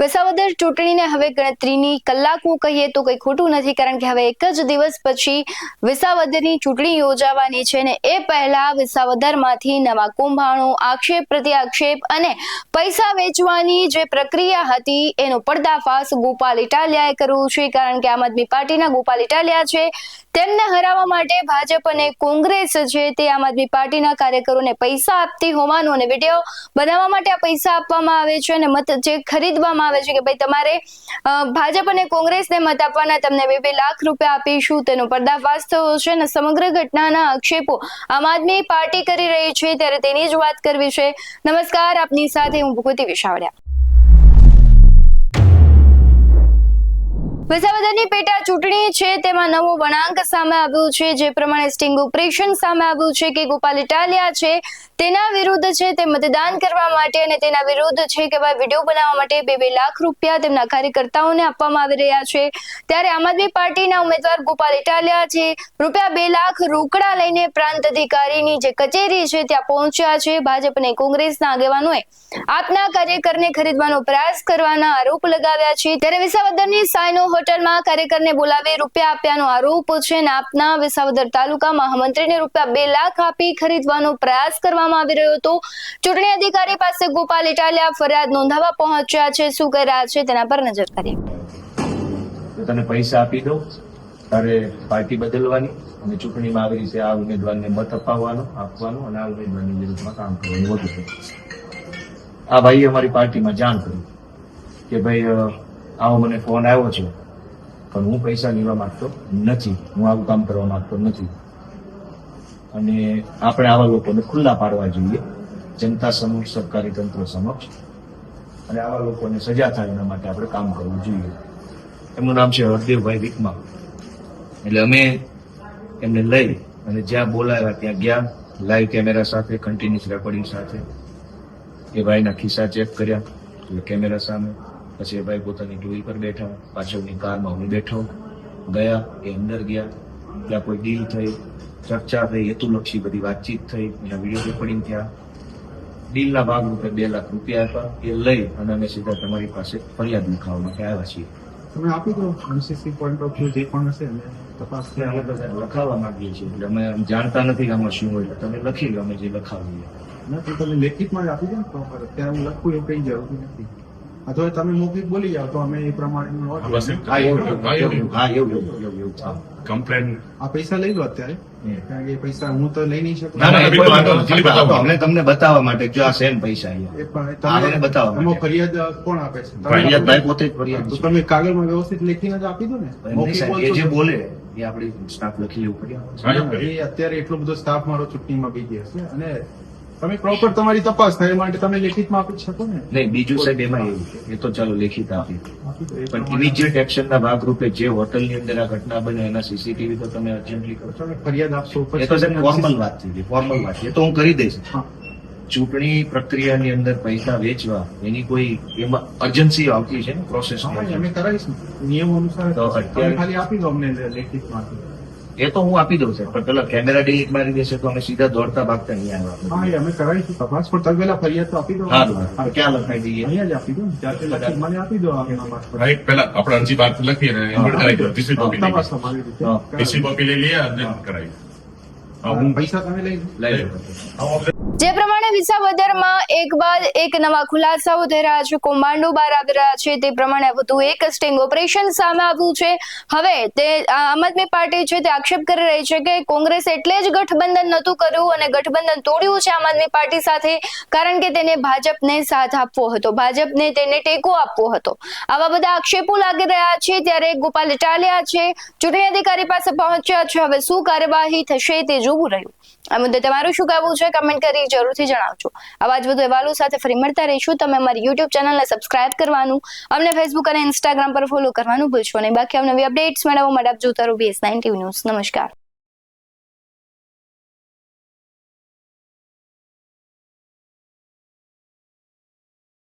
વસાવદર ચૂંટણીને હવે ગણતરીની કલાકો કહીએ તો કંઈ ખોટું નથી, કારણ કે હવે એક જ દિવસ પછી વિસાવદરની ચૂંટણી યોજાવાની છે ને એ પહેલા વિસાવદરમાંથી નવા કુંભાણો, આક્ષેપ પ્રતિ આક્ષેપ અને પૈસા વેચવાની જે પ્રક્રિયા હતી એનો પર્દાફાશ ગોપાલ ઇટાલિયાએ કરવું છે, કારણ કે આમ આદમી પાર્ટીના ગોપાલ ઇટાલિયા છે. તેમને હરાવવા માટે ભાજપ અને કોંગ્રેસ છે તે આમ આદમી પાર્ટીના કાર્યકરોને પૈસા આપતી હોવાનું અને વીડિયો બનાવવા માટે આ પૈસા આપવામાં આવે છે અને મત જે ખરીદવામાં આવે છે કે ભાઈ તમારે ભાજપ અને કોંગ્રેસને મત આપવાના તમને બે બે લાખ રૂપિયા આપીશું, તેનો પર્દાફાશ થયો છે અને સમગ્ર ઘટનાના આક્ષેપો આમ આદમી પાર્ટી કરી રહી છે, ત્યારે તેની જ વાત કરવી છે. નમસ્કાર, આપની સાથે હું ભૂગતિ વિશાવડિયા. વિસાવદરની પેટા ચૂંટણી છે, તેમાં નવો વળાંક સામે આવ્યો છે, જે પ્રમાણે સ્ટિંગ ઓપરેશન સામે આવ્યું છે કે ગોપાલ ઇટાલિયા છે, તેના વિરુદ્ધ છે તે મતદાન કરવા માટે અને તેના વિરુદ્ધ છે કે ભાઈ વીડિયો બનાવવા માટે બે બે લાખ રૂપિયા તેમના કાર્યકર્તાઓને આપવામાં આવી રહ્યા છે. ત્યારે આમ આદમી પાર્ટીના ઉમેદવાર ગોપાલ ઇટાલિયા છે, રૂપિયા બે લાખ રોકડા લઈને પ્રાંત અધિકારીની જે કચેરી છે ત્યાં પહોંચ્યા છે. ભાજપ અને કોંગ્રેસના આગેવાનોએ આપના કાર્યકરને ખરીદવાનો પ્રયાસ કરવાના આરોપ લગાવ્યા છે. ત્યારે વિસાવદરની સાયનો હોટલમાં કાર્યકરને બોલાવી રૂપિયા આપ્યાનો આરોપ છે. નાપના વિસાવદર તાલુકા મહામંત્રીને રૂપિયા બે લાખ આપી ખરીદવાનો પ્રયાસ કરવામાં આવી રહ્યો હતો. ચૂંટણી અધિકારી પાસે ગોપાલ ઇટાલિયા ફરિયાદ નોંધાવા પહોંચ્યા છે. શું કરી રહ્યા છે તેના પર નજર કરીએ. તને પૈસા આપી દઉં. તારે પાર્ટી બદલવાની અને ચૂંટણીમાં આવી રીતે આ ઉમેદવારને મત અપાવવાનો, આપવાનો અને આ ઉમેદવારની વિરુદ્ધમાં કામ કરવાનું વધુ છે. આ ભાઈએ અમારી પાર્ટીમાં જાણ કરી કે ભાઈ આવો મને ફોન આવ્યો છે. પણ હું પૈસા લેવા માંગતો નથી. હું આવું કામ કરવા માંગતો નથી. અને આપણે આવા લોકોને ખુલ્લા પાડવા જોઈએ. જનતા સમક્ષ, સરકારી તંત્ર સમક્ષ. અને આવા લોકોને સજા થાય એના માટે આપણે કામ કરવું જોઈએ. એમનું નામ છે હરદેવભાઈ વિકમા. એટલે અમે એમને લઈ અને જ્યાં બોલાવ્યા ત્યાં ગયા. લાઈવ કેમેરા સાથે કન્ટિન્યુઅસ રેકોર્ડિંગ સાથે. એ ભાઈના ખિસ્સા ચેક કર્યા. એટલે કેમેરા સામે. પછી એ ભાઈ પોતાની ટોઈ પર બેઠા પાછળની કારમાં હું બેઠો ગયા એ અંદર ગયા ત્યાં કોઈ ડીલ થઈ ચર્ચા થઈ હેતુલક્ષી બધી વાતચીત થઈ એના વીડિયો રેકોર્ડિંગ થયા. ડીલના ભાગરૂપે બે લાખ રૂપિયા આપ્યા એ લઈ અને અમે સીધા તમારી પાસે ફરિયાદ લખાવવા માટે આવ્યા છીએ. તમે આપી દો એમસીસી પોઈન્ટ ઓફ વ્યૂ જે પણ હશે તપાસ અમે બધા લખાવવા માંગીએ છીએ એટલે અમે જાણતા નથી કે આમાં શું હોય તમે લખી લો અમે જે લખાવીએ. ના તો તમે લેખિતમાં જ આપી દો ને તો અત્યારે હું લખું એવું કઈ જરૂરી નથી. અથવા તમે મૌખિક બોલી જાઓ તો અમે એ પ્રમાણે. કમ્પ્લેન આ પૈસા લઈ લો અત્યારે કારણ કે પૈસા હું તો લઈ નહીં શકું. અમને તમને બતાવવા માટે જો આ સેમ પૈસા અહીંયા. એ પણ આ મને બતાવવા એમાં ફરિયાદ કોણ આપે છે? ફરિયાદ ભાઈ પોતે જ ફરિયાદ તો તમે કાગળમાં વ્યવસ્થિત લખીને જ આપી દો ને. એ જે બોલે એ આપણી સ્ટાફ લખી લેવું પડે. અત્યારે એટલો બધો સ્ટાફ મારો ચૂંટણીમાં ગયો છે અને તમે પ્રોપર તમારી તપાસ થાય માટે તમે લેખિતમાં આપી શકો ને? નહીં બીજું સાહેબ એમાં એવું છે. એ તો ચાલો લેખિત આપી પણ ઇમિજિએટ એક્શનના ભાગરૂપે જે હોટલની અંદર આ ઘટના બને એના સીસીટીવી તો તમે અર્જન્ટલી કરો. ફરિયાદ આપશો એ તો સાહેબ ફોર્મલ વાત થઈ ગઈ ફોર્મલ વાત એ તો હું કરી દઈશ. ચૂંટણી પ્રક્રિયાની અંદર પૈસા વેચવા એની કોઈ એમાં અર્જન્સી આવતી છે ને પ્રોસેસ અમે કરાવીશું. નિયમ અનુસાર તો અત્યારે- ખાલી આપી દો અમને લેખિતમાં એ તો હું આપી દઉં સાહેબ પણ પેલા કેમેરા ડિલીટ મારી દેશે તો અમે સીધા દોડતા ભાગતા અહીંયા હા આવ્યા અમે કરાવીશું તપાસ પણ તમે પેલા ફરિયાદ તો આપી દો. હા ક્યાં લખાઈ દઈએ? અહીંયા જ આપી દો ને. ત્યાંથી મને આપી દો. રાઈટ પેલા આપણે અરજી બાદ લખીએ ને એન્ડ કરાવી દો. પીસી કોપી તપાસ તમારી રીતે. પીસી કોપી લઈ લઈએ અને કરાવી પૈસા તમે લઈ લઈ જે પ્રમાણે વિસાવદરમાં એક બાદ એક નવા ખુલાસાઓ થઈ રહ્યા છે, કૌભાંડો બહાર આવી રહ્યા છે, તે પ્રમાણે વધુ એક સ્ટિંગ ઓપરેશન સામે આવ્યું છે. હવે તે આમ આદમી પાર્ટી છે તે આક્ષેપ કરી રહી છે કે કોંગ્રેસ એટલે જ ગઠબંધન નહોતું કર્યું અને ગઠબંધન તોડ્યું છે આમ આદમી પાર્ટી સાથે, કારણ કે તેને ભાજપને સાથ આપવો હતો, ભાજપને તેને ટેકો આપવો હતો. આવા બધા આક્ષેપો લાગી રહ્યા છે ત્યારે ગોપાલ ઇટાલિયા છે, ચૂંટણી અધિકારી પાસે પહોંચ્યા છે, હવે શું કાર્યવાહી થશે તે જોવું રહ્યું. આ મુદ્દે તમારું શું કહેવું છે? કમેન્ટ કરી જરૂરથી જણાવજો. આવા જ વધુ અહેવાલો સાથે ફરી મળતા રહીશું. તમે અમારી યુટ્યુબ ચેનલને સબસ્ક્રાઇબ કરવાનું, અમને ફેસબુક અને ઇન્સ્ટાગ્રામ પર ફોલો કરવાનું ભૂલશો નહીં. બાકી અમને અપડેટ્સ મેળવવા માટે આપ જોતા રહો બીએસ નાઇન ટીવી ન્યૂઝ નમસ્કાર.